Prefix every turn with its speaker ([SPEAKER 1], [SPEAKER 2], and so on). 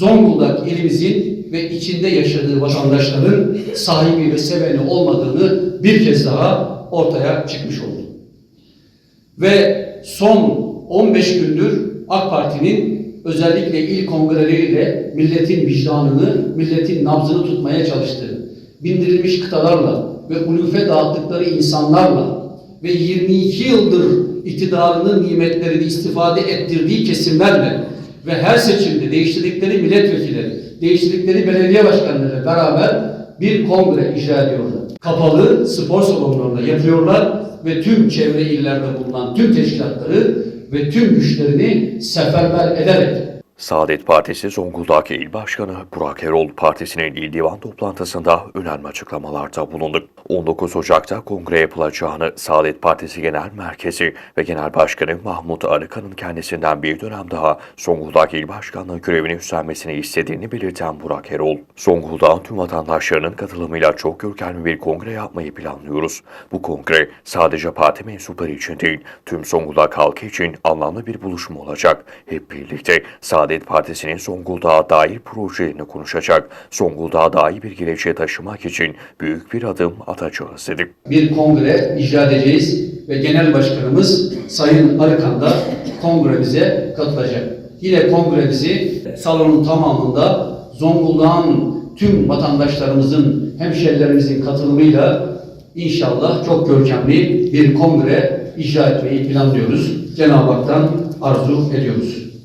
[SPEAKER 1] Zonguldak ilimizin ve içinde yaşadığı vatandaşların sahibi ve seveni olmadığını bir kez daha ortaya çıkmış oldu. Ve son 15 gündür AK Parti'nin özellikle il kongreleriyle milletin vicdanını, milletin nabzını tutmaya çalıştığı, bindirilmiş kıtalarla ve ulufe dağıttıkları insanlarla ve 22 yıldır iktidarının nimetlerini istifade ettirdiği kesimlerle ve her seçimde değiştirdikleri milletvekilleri, değiştirdikleri belediye başkanları beraber bir kongre icra ediyorlar. Kapalı spor salonlarında yapıyorlar ve tüm çevre illerde bulunan tüm teşkilatları ve tüm güçlerini seferber ederek
[SPEAKER 2] Saadet Partisi Zonguldak İl Başkanı Burak Erol Partisi'nin il divan toplantısında önemli açıklamalarda bulundu. 19 Ocak'ta kongre yapılacağını Saadet Partisi Genel Merkezi ve Genel Başkanı Mahmut Arıkan'ın kendisinden bir dönem daha Zonguldak İl Başkanlığı görevini üstlenmesini istediğini belirten Burak Erol, Zonguldak'ın tüm vatandaşlarının katılımıyla çok görkemli bir kongre yapmayı planlıyoruz. Bu kongre sadece parti mensupları için değil, tüm Zonguldak halkı için anlamlı bir buluşma olacak. Hep birlikte Saadet Partisi'nin Zonguldak'a dair projelerini konuşacak, Zonguldak'a dair bir geleceğe taşımak için büyük bir adım atacağız dedi.
[SPEAKER 1] bir kongre icra edeceğiz ve genel başkanımız Sayın Arıkan da kongremize katılacak. Yine kongremizi salonun tamamında Zonguldak'ın tüm vatandaşlarımızın, hemşerilerimizin katılımıyla inşallah çok görkemli bir kongre icra etmeyi planlıyoruz. Cenab-ı Hak'tan arzu ediyoruz.